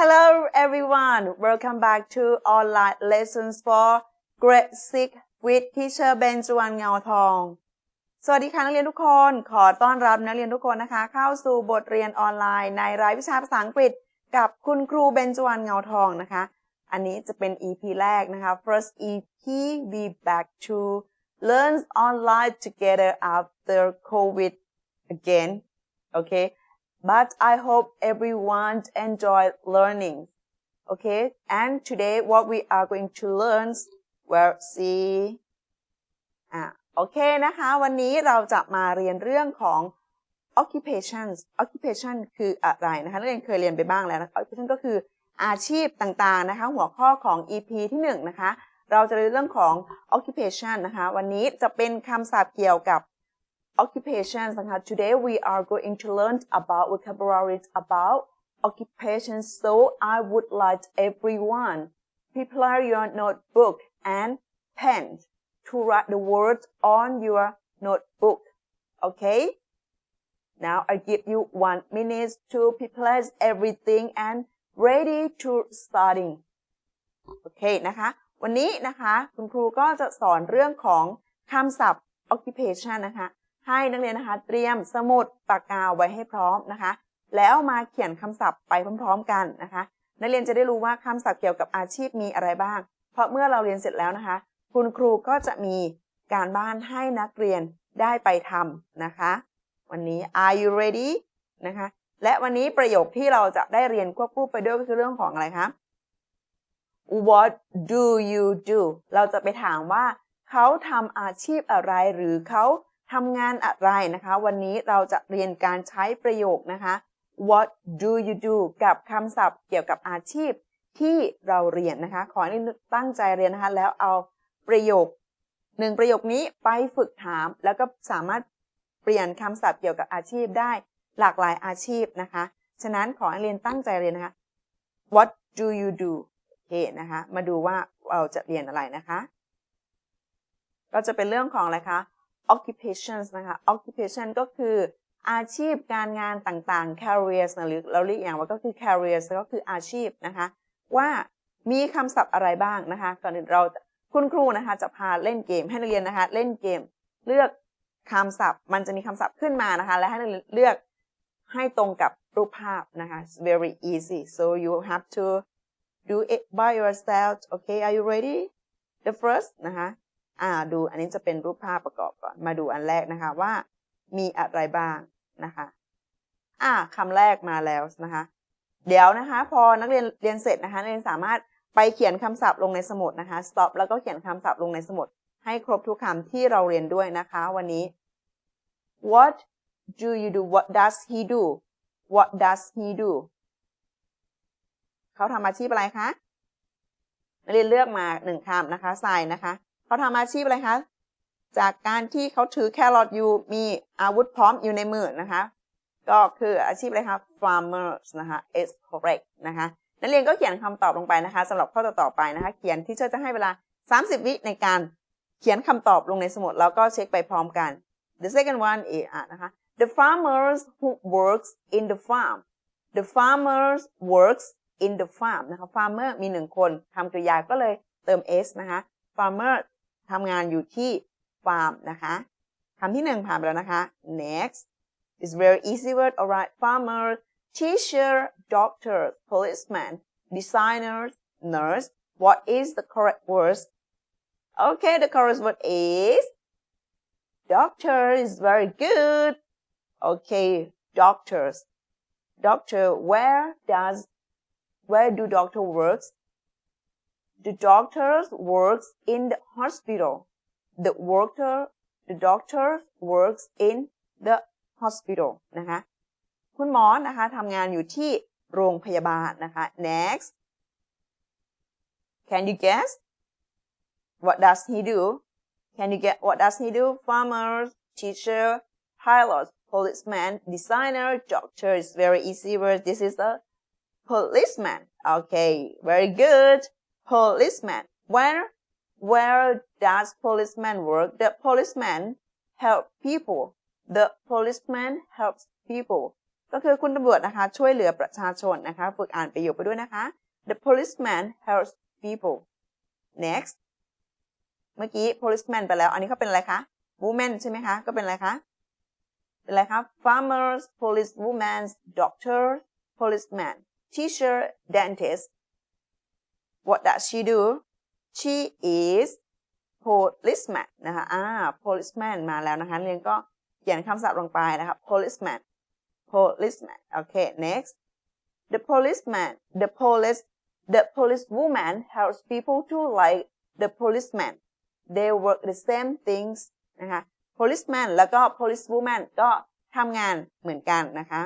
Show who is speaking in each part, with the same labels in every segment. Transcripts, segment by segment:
Speaker 1: Hello everyone, welcome back to online lessons for grade 6 with teacher เบนจวนเงาทองสวัสดีค่ะนักเรียนทุกคน ขอต้อนรับนักเรียนทุกคนนะคะ เข้าสู่บทเรียนออนไลน์ในรายวิชาภาษาอังกฤษ กับคุณครูเบนจวนเงาทองนะคะ อันนี้จะเป็น EP แรกนะคะ first EP we back to learn online together after COVID again okay but I hope everyone enjoy learning okay and today what we are going to learn well see อะโอเคนะคะ วันนี้เราจะมาเรียนเรื่องของ occupations occupation คืออะไรนะคะนักเรียนเคยเรียนไปบ้างแล้วนะ occupation ก็คืออาชีพต่างๆนะคะ หัวข้อของ EP ที่1นะคะ เราจะเรียนเรื่องของ occupation นะคะ วันนี้จะเป็นคำศัพท์เกี่ยวกับ occupations นะคะ today we are going to learn about vocabularies about occupations so I would like everyone prepare your notebook and pen to write the words on your notebook okay now I give you one minute to prepare everything and ready to starting โอเคนะคะ วันนี้นะคะคุณครูก็จะสอนเรื่องของคำศัพท์ occupation นะคะ ให้นักเรียนนะคะ เตรียมสมุดปากกาไว้ให้พร้อมนะคะ แล้วมาเขียนคำศัพท์ไปพร้อม ๆ กันนะคะ นักเรียนจะได้รู้ว่าคำศัพท์เกี่ยวกับอาชีพมีอะไรบ้าง เพราะเมื่อเราเรียนเสร็จแล้วนะคะ คุณครูก็จะมีการบ้านให้นักเรียนได้ไปทำนะคะ วันนี้ are you ready นะคะ และวันนี้ประโยคที่เราจะได้เรียนควบคู่ไปด้วยก็คือเรื่องของอะไรคะ what do you do เราจะไปถามว่าเขาทำอาชีพอะไรหรือเขา ทำงานอะไรนะคะ วันนี้เราจะเรียนการใช้ประโยคนะคะ what do you do กับคำศัพท์เกี่ยวกับอาชีพที่เราเรียนนะคะ ขอให้ตั้งใจเรียนนะคะ แล้วเอาประโยคหนึ่งประโยคนี้ไปฝึกถาม แล้วก็สามารถเปลี่ยนคำศัพท์เกี่ยวกับอาชีพได้หลากหลายอาชีพนะคะ ฉะนั้นขอให้เรียนตั้งใจเรียนนะคะ what do you do โอเคนะคะ มาดูว่าเราจะเรียนอะไรนะคะ ก็จะเป็นเรื่องของอะไรคะ occupations นะคะ occupation ก็คืออาชีพการงานต่างๆ careers นะหรือเราเรียกอย่างว่าก็คือ careers ก็คืออาชีพนะคะ ว่ามีคำศัพท์อะไรบ้างนะคะก่อนอื่นเราคุณครูนะคะจะพาเล่นเกมให้นักเรียนนะคะ เล่นเกม เลือกคำศัพท์ มันจะมีคำศัพท์ขึ้นมานะคะ และให้นักเรียนเลือกให้ตรงกับรูปภาพนะคะ It's very easy so you have to do it by yourself okay are you ready the first นะคะ อ่าดูอันนี้จะเป็นรูปภาพประกอบก่อน มาดูอันแรกนะคะว่า มีอะไรบ้างนะคะ อ่าคำแรกมาแล้วนะคะ เดี๋ยวนะคะ พอนักเรียนเรียนเสร็จนะคะนักเรียนสามารถไปเขียนคำศัพท์ลงในสมุดนะคะ stop แล้วก็เขียนคำศัพท์ลงในสมุด ให้ครบทุกคำที่เราเรียนด้วยนะคะ วันนี้ what do you do what does he do what does he do เขาทำอาชีพอะไรคะนักเรียนเลือกมาหนึ่งคำนะคะใส่นะคะ เขาทำอาชีพอะไรคะ จากการที่เขาถือแครอทอยู่มีอาวุธพร้อมอยู่ในมือนะคะ ก็คืออาชีพอะไรคะ farmers นะคะ is correct นะคะนักเรียนก็เขียนคำตอบลงไปนะคะสำหรับข้อต่อๆไปนะคะ เขียนที่เชอจะให้เวลา 30 วิในการเขียนคำตอบลงในสมุดแล้วก็เช็คไปพร้อมกัน the second one is นะคะ the farmers who works in the farm the farmers works in the farm นะคะ farmer มีหนึ่งคนทำกริยาก็เลยเติม s นะคะ farmer ทำงานอยู่ที่ฟาร์มนะคะคำที่หนึ่งผ่านไปแล้วนะคะ next is very easy word alright farmer teacher doctor policeman designer nurse what is the correct word okay the correct word is doctor is very good okay doctors doctor where does where do doctor works the doctor works in the hospital. The worker, the doctor works in the hospital นะคะ คุณหมอนะคะทำงานอยู่ที่โรงพยาบาลนะคะ next can you guess what does he do can you get what does he do farmers teacher pilot policeman designer doctor is very easy word this is a policeman okay very good Policeman. Where where does policeman work? The policeman help people. The policeman helps people. ก็คือคุณตำรวจนะคะ ช่วยเหลือประชาชนนะคะ ฝึกอ่านประโยคไปด้วยนะคะ the policeman helps people next เมื่อกี้ policeman ไปแล้ว อันนี้เขาเป็นอะไรคะ woman ใช่ไหมคะ ก็เป็นอะไรคะ เป็นอะไรคะ farmers police woman doctor policeman teacher dentist what does she do she is policeman นะคะอ่า policeman มาแล้วนะคะเรียนก็เขียนคำศัพท์ลงไปนะคะ policeman policeman okay next the policeman the police the police woman helps people to like the policeman they work the same things นะคะ policeman แล้วก็ police woman ก็ทำงานเหมือนกันนะคะ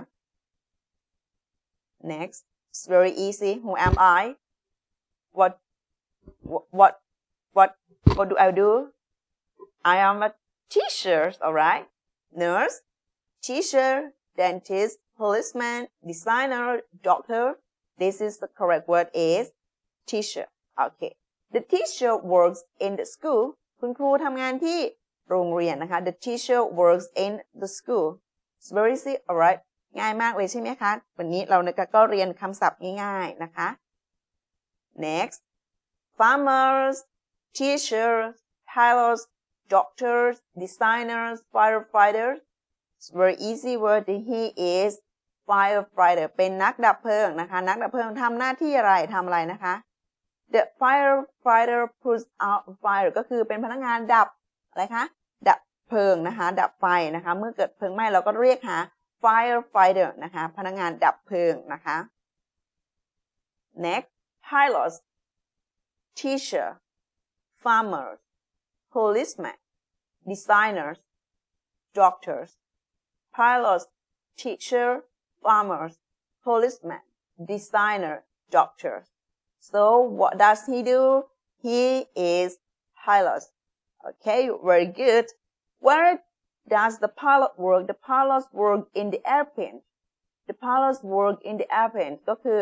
Speaker 1: next it's very easy who am I what what what what do I do I am a teacher alright nurse teacher dentist policeman designer doctor this is the correct word is teacher okay the teacher works in the school คุณครูทำงานที่โรงเรียนนะคะ the teacher works in the school it's very easy alright ง่ายมากเลยใช่ไหมคะ วันนี้เราก็เรียนคำศัพท์ง่ายๆนะคะ next farmers teachers pilots doctors designers firefighters it's very easy word he is firefighter เป็นนักดับเพลิงนะคะ นักดับเพลิงทำหน้าที่อะไรทำอะไรนะคะ the firefighter puts out fire ก็คือเป็นพนักงานดับอะไรคะ ดับเพลิงนะคะ ดับไฟนะคะ เมื่อเกิดเพลิงไหม้เราก็เรียกหา firefighter นะคะ พนักงานดับเพลิงนะคะ next pilots teacher farmers policemen designers doctors pilots teacher farmers policemen designer doctors so what does he do he is pilot okay very good where does the pilot work the pilots work in the airplane the pilots work in the airplane ก็คือ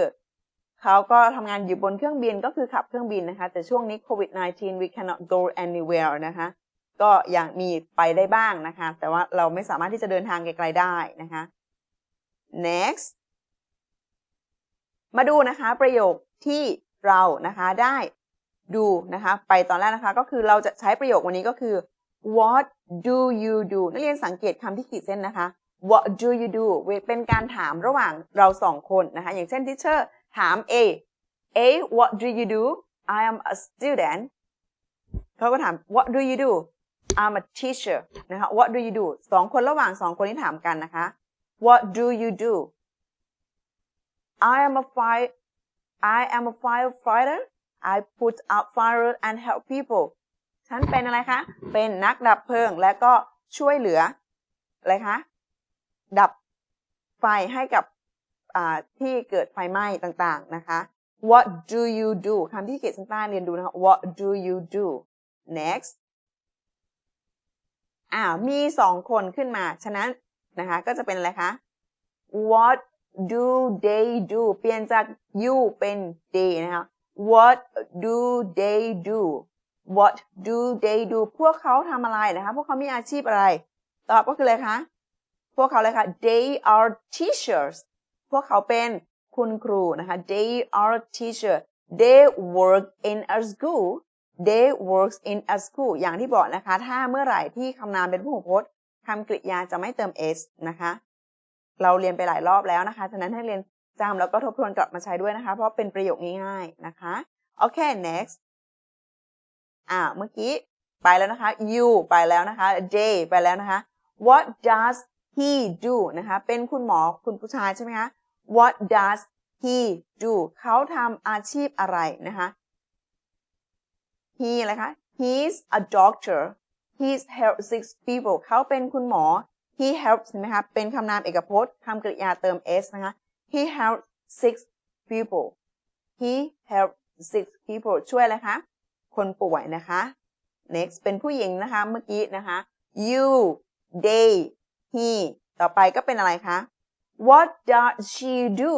Speaker 1: เขาก็ทำงานอยู่บนเครื่องบินก็คือขับเครื่องบินนะคะ แต่ช่วงนี้โควิด -19 we cannot go anywhere นะคะ ก็ยังมีไปได้บ้างนะคะ แต่ว่าเราไม่สามารถที่จะเดินทางไกลๆได้นะคะ next มาดูนะคะประโยคที่เรานะคะได้ดูนะคะไปตอนแรกนะคะก็คือเราจะใช้ประโยควันนี้ก็คือ what do you do นักเรียนสังเกตคำที่ขีดเส้นนะคะ what do you do เป็นการถามระหว่างเราสองคนนะคะ อย่างเช่น teacher ถาม A A what do you do I am a student เขาก็ถาม what do you do I'm a teacher นะคะ what do you do สองคนระหว่างสองคนที่ถามกันนะคะ what do you do I am a fire I am a firefighter I put out fire and help people ฉันเป็นอะไรคะ เป็นนักดับเพลิงและก็ช่วยเหลืออะไรคะ ดับไฟให้กับ ที่เกิดไฟไหม้ต่างๆนะคะ What do you do คำที่เขียนข้าเรียนดูนะคะ What do you do next อ่ามีสองคนขึ้นมา ฉะนั้นนะคะ ก็จะเป็นอะไรคะ What do they do เปลี่ยนจาก you เป็น they นะคะ What do they do What do they do พวกเขาทำอะไรนะคะ พวกเขามีอาชีพอะไร ตอบก็คืออะไรคะ พวกเขาเลยค่ะ They are teachers พวกเขาเป็นคุณครูนะคะ They are teacher They work in a school They works in a school อย่างที่บอกนะคะ ถ้าเมื่อไหร่ที่คำนามเป็นผู้พจน์คำกริยาจะไม่เติม s นะคะ เราเรียนไปหลายรอบแล้วนะคะ ฉะนั้นให้เรียนจำแล้วก็ทบทวนกลับมาใช้ด้วยนะคะ เพราะเป็นประโยคง่ายๆนะคะ โอเค next อ่า เมื่อกี้ไปแล้วนะคะ you ไปแล้วนะคะ they ไปแล้วนะคะ what does he do นะคะ เป็นคุณหมอคุณผู้ชายใช่ไหมคะ what does he do เขาทำอาชีพอะไรนะคะ he อะไรคะ he's a doctor he's helped six people เขาเป็นคุณหมอ he helps ใช่ไหมคะเป็นคำนามเอกพจน์คำกริยาเติม s นะคะ he helped six people he helped six people ช่วยอะไรคะ คนป่วยนะคะ next เป็นผู้หญิงนะคะ เมื่อกี้นะคะ you they he ต่อไปก็เป็นอะไรคะ what does she do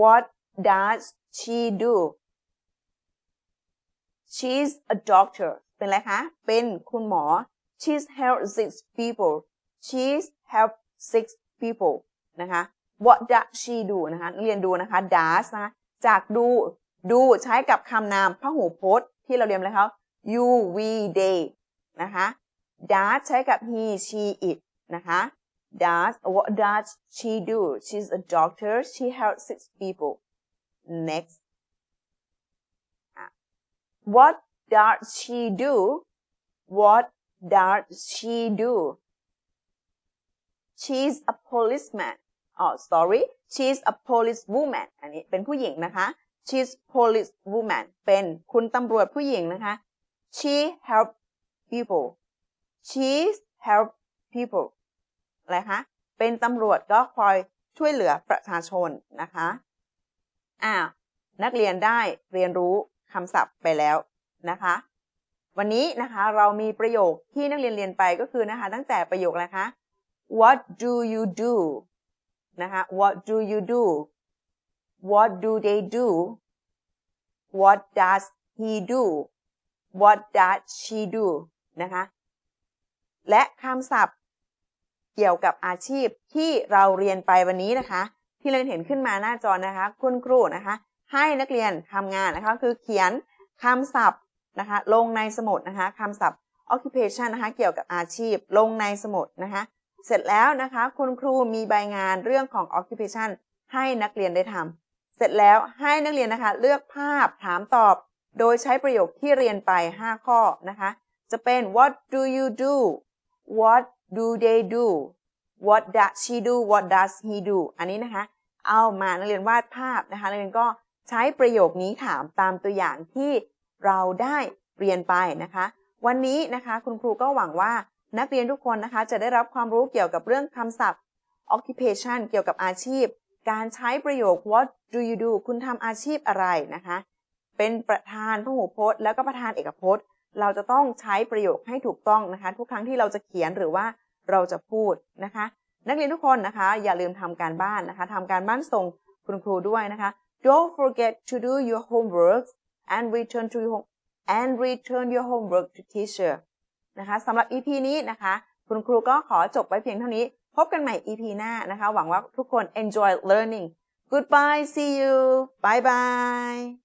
Speaker 1: what does she do she's a doctor เป็นอะไรคะ เป็นคุณหมอ she's helped six people she's helped six people นะคะ what does she do นะคะ เรียนดูนะคะ does นะคะ จากดู ดูใช้กับคำนามพหูพจน์ที่เราเรียนแล้ว you we they นะคะ does ใช้กับ he she it นะคะ does what does she do she's a doctor she helps six people next อ่ะ what does she do what does she do she's a policeman อ๋อ sorry she's a police woman อันนี้เป็นผู้หญิงนะคะ she's police woman เป็นคุณตำรวจผู้หญิงนะคะ she help people she's help people อะไรคะ เป็นตำรวจก็คอยช่วยเหลือประชาชนนะคะอ่านักเรียนได้เรียนรู้คำศัพท์ไปแล้วนะคะ วันนี้นะคะเรามีประโยคที่นักเรียนเรียนไปก็คือนะคะ ตั้งแต่ประโยคอะไรคะ What do you do นะคะ What do you do What do they do What does he do What does she do นะคะ และคำศัพท์ เกี่ยวกับอาชีพที่เราเรียนไปวันนี้นะคะ ที่เราเห็นขึ้นมาหน้าจอนะคะ คุณครูนะคะ ให้นักเรียนทำงานนะคะคือเขียนคำศัพท์นะคะลงในสมุดนะคะคำศัพท์ occupation นะคะเกี่ยวกับอาชีพลงในสมุดนะคะเสร็จแล้วนะคะคุณครูมีใบงานเรื่องของ occupation ให้นักเรียนได้ทำเสร็จแล้วให้นักเรียนนะคะ เลือกภาพถามตอบ โดยใช้ประโยคที่เรียนไป 5 ข้อนะคะ จะเป็น what do you do what do they do what does she do what does he do อันนี้นะคะ เอามานักเรียนวาดภาพนะคะนักเรียนก็ใช้ประโยคนี้ถามตามตัวอย่างที่เราได้เรียนไปนะคะ วันนี้นะคะคุณครูก็หวังว่านักเรียนทุกคนนะคะ จะได้รับความรู้เกี่ยวกับเรื่องคำศัพท์ occupation เกี่ยวกับอาชีพ การใช้ประโยค what do you do คุณทำอาชีพอะไรนะคะ เป็นประธานพหูพจน์ แล้วก็ประธานเอกพจน์ เราจะต้องใช้ประโยคให้ถูกต้องนะคะ ทุกครั้งที่เราจะเขียนหรือว่า เราจะพูดนะคะ นักเรียนทุกคนนะคะ อย่าลืมทำการบ้านนะคะทำการบ้านส่งคุณครูด้วยนะคะ don't forget to do your homework and return to your and return your homework to teacher นะคะสำหรับ EP นี้นะคะ คุณครูก็ขอจบไว้เพียงเท่านี้ พบกันใหม่ EP หน้านะคะ หวังว่าทุกคน enjoy learning goodbye see you bye bye